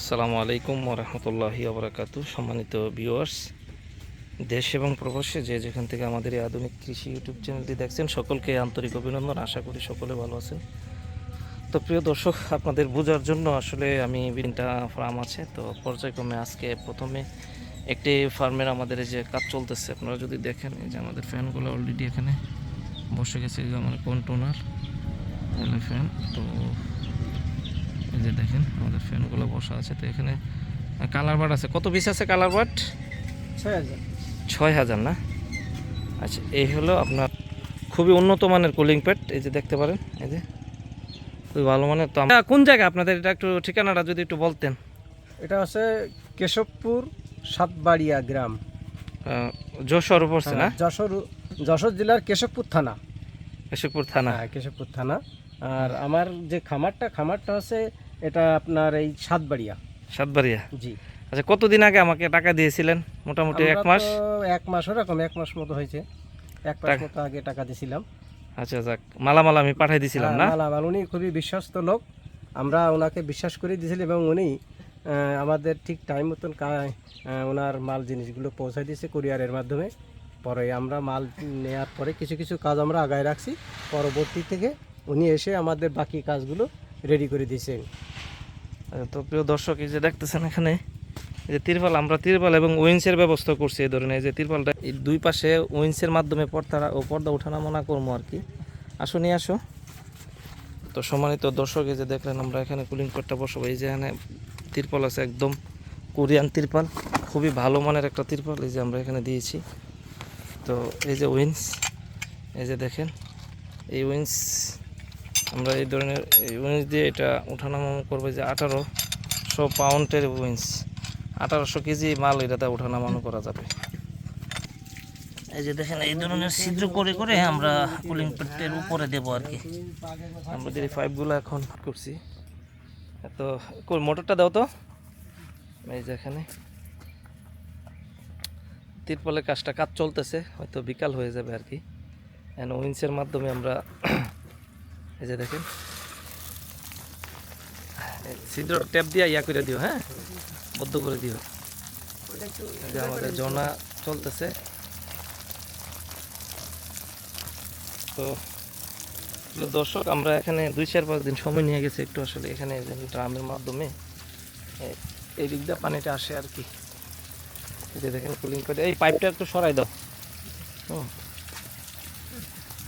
আসসালামু আলাইকুম ওরহমতুল্লাহি আবরাকাতু সম্মানিত ভিউয়ার্স দেশ এবং প্রবাসে যে যেখান থেকে আমাদের এই আধুনিক কৃষি ইউটিউব চ্যানেলটি দেখছেন, সকলকে আন্তরিক অভিনন্দন। আশা করি সকলে ভালো আছেন। তো প্রিয় দর্শক, আপনাদের বোঝার জন্য আসলে আমি তিনটা ফার্ম আছে, তো পর্যায়ক্রমে আজকে প্রথমে একটি ফার্মের আমাদের যে কাজ চলতেছে, আপনারা যদি দেখেন যে আমাদের ফ্যানগুলো অলরেডি এখানে বসে গেছে আমার কন্ট্রোনার ফ্যান তো এই যে দেখেন আমাদের ফ্যানগুলো বসা আছে তো এখানে কালার বাট আছে। কত পিস আছে কালার বাট? ছয় হাজার। ছয় হাজার না? আচ্ছা এই হলো আপনার খুবই উন্নত মানের কুলিং প্যাড এই যে দেখতে পারেন এই যে। খুবই ভালো মানের তো কোন জায়গা আপনাদের এটা একটু ঠিকানাটা যদি একটু বলতেন? এটা হচ্ছে কেশবপুর সাতবাড়িয়া গ্রাম। যশোর পড়ছে না? হ্যাঁ, যশোর যশোর জেলার কেশবপুর থানা। কেশবপুর থানা। হ্যাঁ কেশবপুর থানা। আর আমার যে খামারটা খামারটা হচ্ছে এটা আপনার এই সাতবাড়িয়া। সাতবাড়িয়া? জি। আচ্ছা কতদিন আগে আমাকে টাকা দিয়েছিলেন? মোটামুটি এক মাস? এক মাস ওরকম এক মাস মতো হয়েছে। এক মাস মতো আগে টাকা দিয়েছিলাম। আচ্ছা যাক মালামাল আমি পাঠাই দিয়েছিলাম না? হ্যাঁ, মালামাল। উনি খুবই বিশ্বস্ত লোক। আমরা ওনাকে বিশ্বাস করে দিয়েছিলাম এবং উনি আমাদের ঠিক টাইম মতন ওনার মাল জিনিসগুলো পৌঁছে দিয়েছে কুরিয়ারের মাধ্যমে। পরে আমরা মাল নেওয়ার পরে কিছু কিছু কাজ আমরা আগায় রাখছি। পরবর্তী থেকে উনি এসে আমাদের বাকি কাজগুলো রেডি করে দিয়েছেন। আচ্ছা, তো প্রিয় দর্শক এই যে দেখতেছেন এখানে যে তিরপাল আমরা তিরপাল এবং উইন্সের ব্যবস্থা করছি এই ধরনের যে তিরপালটা এই দুই পাশে উইন্সের মাধ্যমে পর্দা ও পর্দা ওঠানামা করব আর কি। আসো নিয়ে আসো। তো সম্মানিত দর্শক এই যে দেখলেন আমরা এখানে কুলিং কোটটা বসবো এই যে এখানে তিরপাল আছে একদম কোরিয়ান তিরপাল খুবই ভালো মানের একটা তিরপাল এই যে আমরা এখানে দিয়েছি। তো এই যে উইন্স এই যে দেখেন এই উইন্স আমরা এই ধরনের এই উইন্স দিয়ে এটা ওঠানামা করব যে আঠারোশো পাউন্ডের উইন্স। আঠারোশো কেজি মাল এটাতে ওঠানামানো করা যাবে। এই যে দেখেন এই ধরনের ছিদ্র করে করে আমরা কুলিং পেটের উপরে দেবো আর কি। আমাদের এই পাইপগুলো এখন করছি তো মোটরটা দাও তো। এই যে এখানে। তিরপলের কাজটা কাজ চলতেছে হয়তো বিকাল হয়ে যাবে আর কি। উইন্সের মাধ্যমে আমরা এই যে দেখেন। ছিদ্র ট্যাপ দিয়ে ইয়া করে দিও হ্যাঁ? বদ্ধ করে দিও। আমাদের জনা চলতেছে। তো দর্শক, আমরা এখানে দুই চার পাঁচ দিন সময় নিয়ে গেছি একটু আসলে এখানে ড্রামের মাধ্যমে। এই দিক দিয়ে পানিটা আসে আর কি। যে দেখেন কুলিং করে, এই পাইপটা একটু সরাই দাও। হুম।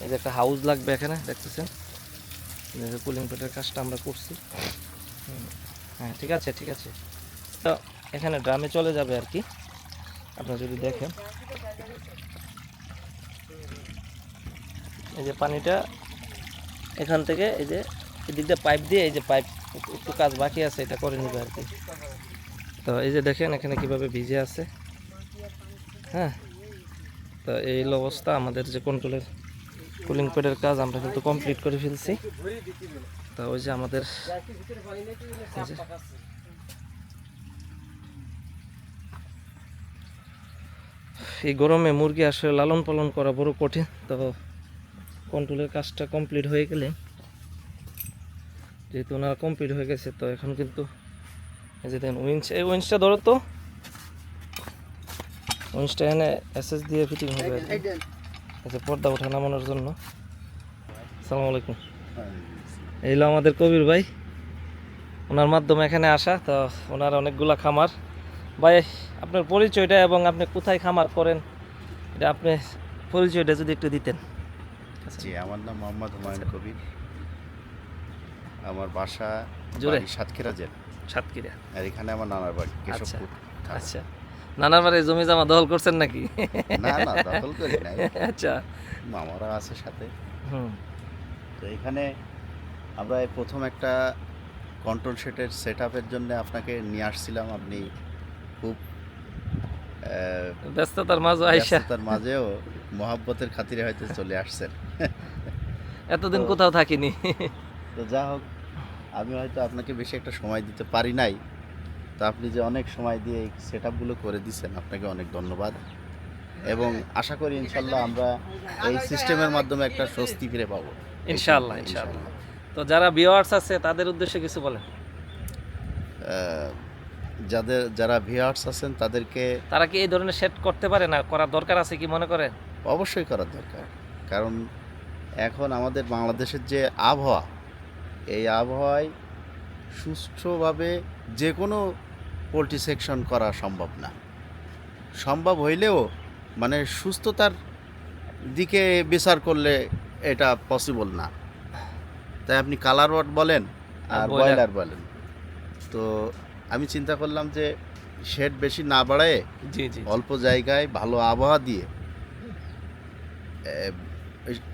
এই যে একটা হাউস লাগবে এখানে, দেখতেছেন? কুলিং পেটের কাজটা আমরা করছি। হ্যাঁ ঠিক আছে ঠিক আছে। তো এখানে ড্রামে চলে যাবে আর কি। আপনারা যদি দেখেন। এই যে পানিটা এখান থেকে এই যে এদিক দিয়ে পাইপ দিয়ে, এই যে পাইপ একটু কাজ বাকি আছে, এটা করে নিবে আর কি। তো এই যে দেখেন এখানে কীভাবে ভিজে আছে। হ্যাঁ তো এই অবস্থা আমাদের যে কন্ট্রোলের কুলিং প্যাডের কাজ আমরা কিন্তু কমপ্লিট করে ফেলছি। তা ওই যে আমাদের এই গরমে মুরগি আসলে লালন পালন করা বড় কঠিন, তো কন্ট্রোলের কাজটা কমপ্লিট হয়ে গেলে যেহেতু ওনারা কমপ্লিট হয়ে গেছে, তো এখন কিন্তু এই যে দেখেন উইন্স এই উইন্সটা ধরো তো। উইন্সটা এখানে এসএস দিয়ে ফিটিং হবে যে পর্দা ওঠা নামানোর জন্য। আসসালামু আলাইকুম। এই হলো আমাদের কবির ভাই। ওনার মাধ্যমে এখানে আসা তো ওনার অনেকগুলা খামার। ভাই আপনার পরিচয়টা এবং আপনি কোথায় খামার করেন এটা আপনি পরিচয়টা যদি একটু দিতেন। জি আমার নাম মোহাম্মদ হুমায়ুন কবির। আমার বাসা জোরে। সাতক্ষীরা জেলা। সাতক্ষীরা। আর এখানে আমার নানার বাড়ি কেশবপুর আচ্ছা। নানার বাড়ি জমি জমা দখল করছেন নাকি? না না দখল করি নাই। আচ্ছা। মামারা আছে সাথে। হুম। তো এখানে আমরা প্রথম একটা কন্ট্রোল সেটের সেট আপের জন্য আপনাকে নিয়ে আসছিলাম। আপনি খুব ব্যস্ততার মাঝে আইসা। ব্যস্ততার মাঝেও মহাব্বতের খাতিরে হয়তো চলে আসছেন। এতদিন কোথাও থাকিনি। তো যা হোক আমি হয়তো আপনাকে বেশি একটা সময় দিতে পারি নাই। তো আপনি যে অনেক সময় দিয়ে এই সেট আপগুলো করে দিচ্ছেন আপনাকে অনেক ধন্যবাদ। এবং আশা করি ইনশাল্লাহ আমরা এই সিস্টেমের মাধ্যমে একটা স্বস্তি ফিরে পাবো। ইনশাল্লাহ ইনশাল্লাহ তো যারা ভিওয়ার্স আছে তাদের উদ্দেশ্যে কিছু বলেন। যাদের যারা ভিওয়ার্স আছেন তাদেরকে তারা কি এই ধরনের সেট করতে পারে না? করার দরকার আছে কি মনে করেন? অবশ্যই করার দরকার। কারণ এখন আমাদের বাংলাদেশের যে আবহাওয়া এই আবহাওয়ায় সুষ্ঠুভাবে যে কোনো পোলট্রি সেকশন করা সম্ভব না। সম্ভব হইলেও মানে সুস্থতার দিকে বিচার করলে এটা পসিবল না। তাই আপনি কালার ওয়াট বলেন আর ব্রয়লার। বলেন। তো আমি চিন্তা করলাম যে শেড বেশি না বাড়ায় জি জি অল্প জায়গায় ভালো আবহাওয়া দিয়ে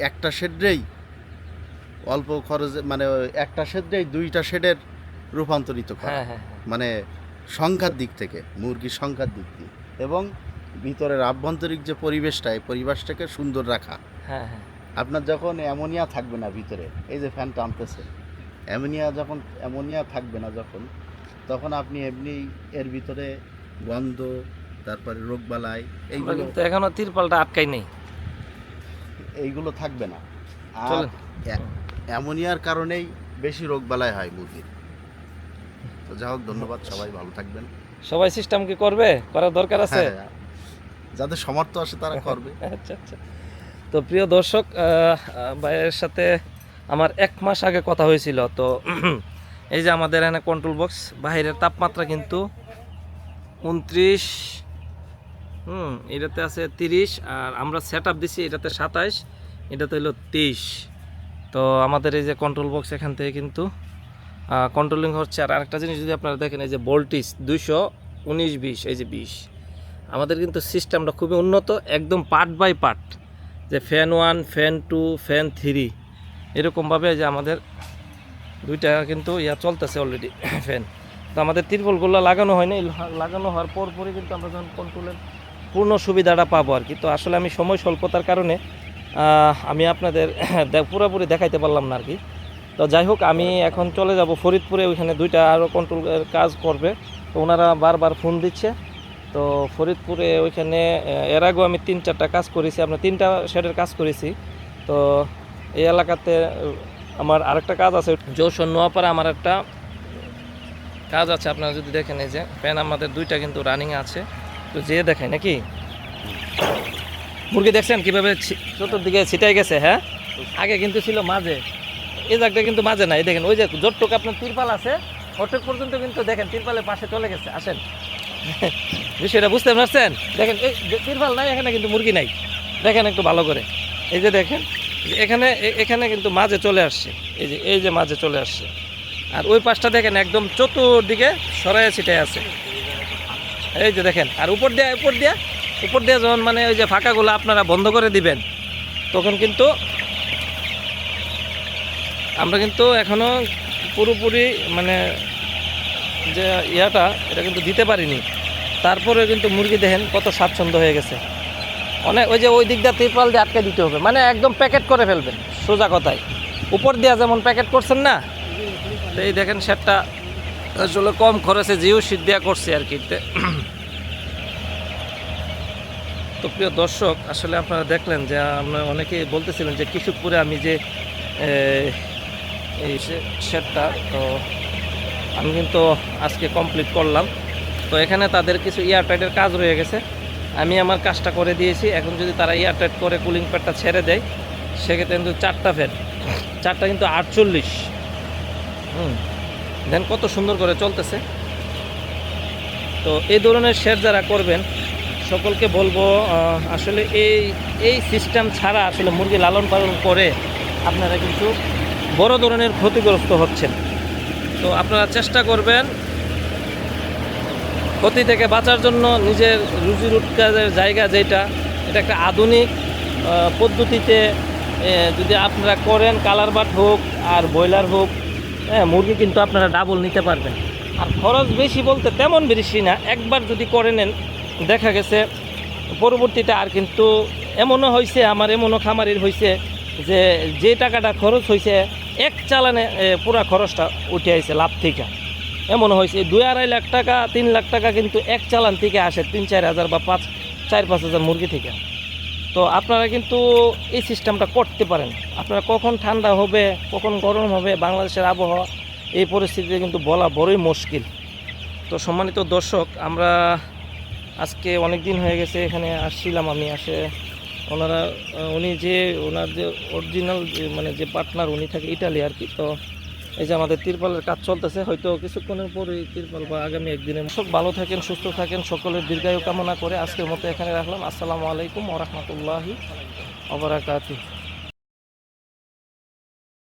একটা শেডেই অল্প খরচে মানে ওই একটা শেডেই দুইটা শেডের রূপান্তরিত করা। হ্যাঁ হ্যাঁ হ্যাঁ। মানে সংখ্যার দিক থেকে মুরগির সংখ্যার দিক দিয়ে। এবং ভিতরের আভ্যন্তরিক যে পরিবেশটা এই পরিবেশটাকে সুন্দর রাখা। হ্যাঁ হ্যাঁ। আপনার যখন অ্যামোনিয়া থাকবে না ভিতরে এই যে ফ্যান টানতেছে অ্যামোনিয়া যখন অ্যামোনিয়া থাকবে না যখন তখন আপনি এমনি এর ভিতরে গন্ধ তারপরে রোগবালাই এইগুলো কিন্তু এখনও তিরপালটা আটকাই নেই। এইগুলো থাকবে না। আর অ্যামোনিয়ার কারণেই বেশি রোগবালাই হয় মুরগির। তো যা হোক ধন্যবাদ সবাই ভালো থাকবেন। সবাই সিস্টেম কি করবে? করার দরকার আছে? হ্যাঁ, যাদের সমর্থ আছে তারা করবে। আচ্ছা আচ্ছা। তো প্রিয় দর্শক ভাইয়ের সাথে আমার এক মাস আগে কথা হয়েছিল তো এই যে আমাদের এখানে কন্ট্রোল বক্স বাইরের তাপমাত্রা কিন্তু উনত্রিশ হুম এটাতে আছে তিরিশ আর আমরা সেট আপ দিছি এটাতে সাতাইশ এটাতে হলো তেইশ তো আমাদের এই যে কন্ট্রোল বক্স এখান থেকে কিন্তু কন্ট্রোলিং হচ্ছে। আর আরেকটা জিনিস যদি আপনারা দেখেন, এই যে ভোল্টেজ দুইশো উনিশ বিশ, এই যে বিশ। আমাদের কিন্তু সিস্টেমটা খুবই উন্নত, একদম পার্ট বাই পার্ট যে fan one fan two fan three এরকমভাবে যে আমাদের দুইটা কিন্তু ইয়া চলতেছে অলরেডি ফ্যান তো আমাদের তিরপলগুলো লাগানো হয় হয়নি লাগানো হওয়ার পর পরই কিন্তু আমরা যখন কন্ট্রোলের পূর্ণ সুবিধাটা পাবো আর কি। তো আসলে আমি সময় স্বল্পতার কারণে আমি আপনাদের পুরোপুরি দেখাইতে পারলাম না আর কি। তো যাই হোক, আমি এখন চলে যাব ফরিদপুরে, ওইখানে দুইটা আরও কন্ট্রোলের কাজ করবে। তো ওনারা বারবার ফোন দিচ্ছে। তো ফরিদপুরে ওইখানে এর আগেও আমি তিন চারটা কাজ করেছি, আমরা তিনটা শেডের কাজ করেছি। তো এই এলাকাতে আমার আরেকটা কাজ আছে, যশোর নোয়াপাড়া আমার একটা কাজ আছে, আপনারা যদি দেখেন এই যে ফ্যান আমাদের দুইটা কিন্তু রানিং আছে। তো যেয়ে দেখেন, নাকি? মুরগি দেখছেন? কীভাবে চতুর্দিকে ছিটাই গেছে হ্যাঁ? আগে কিন্তু ছিল মাঝে। এই জায়গাটা কিন্তু মাঝে নাই, দেখেন, ওই যে যতটুকু আপনার তিরপাল আছে অটক পর্যন্ত কিন্তু দেখেন, তিরপালের পাশে চলে গেছে, আসেন। বিষয়টা বুঝতে পারছেন? দেখেন, এই তিরপাল নাই, এখানে কিন্তু মুরগি নাই। দেখেন একটু ভালো করে। এই যে দেখেন, এখানে এখানে কিন্তু মাঝে চলে আসছে। এই যে এই যে মাঝে চলে আসছে। আর ওই পাশটা দেখেন, একদম চতুর্দিকে সরাইয়া ছিটাই আছে। এই যে দেখেন, আর উপর দিয়ে উপর দিয়ে উপর দিয়ে যখন মানে ওই যে ফাঁকাগুলো আপনারা বন্ধ করে দিবেন, তখন কিন্তু আমরা কিন্তু এখনও পুরোপুরি মানে যে ইয়াটা, এটা কিন্তু দিতে পারিনি। তারপরে কিন্তু মুরগি দেখেন কত স্বাচ্ছন্দ্য হয়ে গেছে। অনেক ওই যে ওই দিকটা তিরপাল দিয়ে আটকে দিতে হবে। মানে একদম প্যাকেট করে ফেলবেন, সোজা কথায়। উপর দিয়ে যেমন প্যাকেট করছেন না, তো এই দেখেন সেটটা আসলে কম খরচে যেও শীত দেওয়া করছে আর কি। তো প্রিয় দর্শক, আসলে আপনারা দেখলেন যে আমরা অনেকেই বলতেছিলেন যে কৃষকপুরে আমি যে এই শেডটা তো আমি কিন্তু আজকে কমপ্লিট করলাম। তো এখানে তাদের কিছু এয়ারটাইটের কাজ রয়ে গেছে। আমি আমার কাজটা করে দিয়েছি। এখন যদি তারা এয়ারটাইট করে কুলিং প্যাডটা ছেড়ে দেয়, সেক্ষেত্রে কিন্তু চারটা ফ্যান চারটা কিন্তু আটচল্লিশ। হুম। দেন কত সুন্দর করে চলতেছে। তো এই ধরনের শেড যারা করবেন, সকলকে বলব আসলে এই এই সিস্টেম ছাড়া আসলে মুরগি লালন পালন করে আপনারা কিন্তু বড় ধরনের ক্ষতিগ্রস্ত হচ্ছেন। তো আপনারা চেষ্টা করবেন ক্ষতি থেকে বাঁচার জন্য নিজের রুজি রোজগারের জায়গা যেটা, এটা একটা আধুনিক পদ্ধতিতে যদি আপনারা করেন, কালার বাট হোক আর ব্রয়লার হোক হ্যাঁ মুরগি কিন্তু আপনারা ডাবল নিতে পারবেন। আর খরচ বেশি বলতে তেমন বেশি না, একবার যদি করে নেন, দেখা গেছে, পরবর্তীতে আর কিন্তু এমনও হয়েছে আমার এমনও খামারির হয়েছে যে যে টাকাটা খরচ হয়েছে এক চালানে পুরা খরচটা উঠে আইছে লাভ থেকে। এমন হয়েছে দুই আড়াই লাখ টাকা, তিন লাখ টাকা কিন্তু এক চালান থেকে আসে তিন, চার হাজার বা পাঁচ, চার, পাঁচ হাজার মুরগি থেকে। তো আপনারা কিন্তু এই সিস্টেমটা করতে পারেন। আপনারা কখন ঠান্ডা হবে, কখন গরম হবে, বাংলাদেশের আবহাওয়া, এই পরিস্থিতিতে কিন্তু বলা বড়ই মুশকিল। তো সম্মানিত দর্শক, আমরা আজকে অনেক দিন হয়ে গেছে, এখানে আসছিলাম আমি, আসে ওনারা উনি যে ওনার যে অরিজিনাল মানে যে পার্টনার উনি থাকে ইটালি আর কি, তো এই যে আমাদের তিরপালের কাজ চলতেছে, হয়তো কিছুক্ষণের পরেই তিরপাল বা আগামী একদিনে সব ভালো থাকেন, সুস্থ থাকেন, সকলের দীর্ঘায়ু কামনা করে আজকের মতো এখানে রাখলাম। আসসালামু আলাইকুম ওরহমতুল্লাহি অবরাকাতি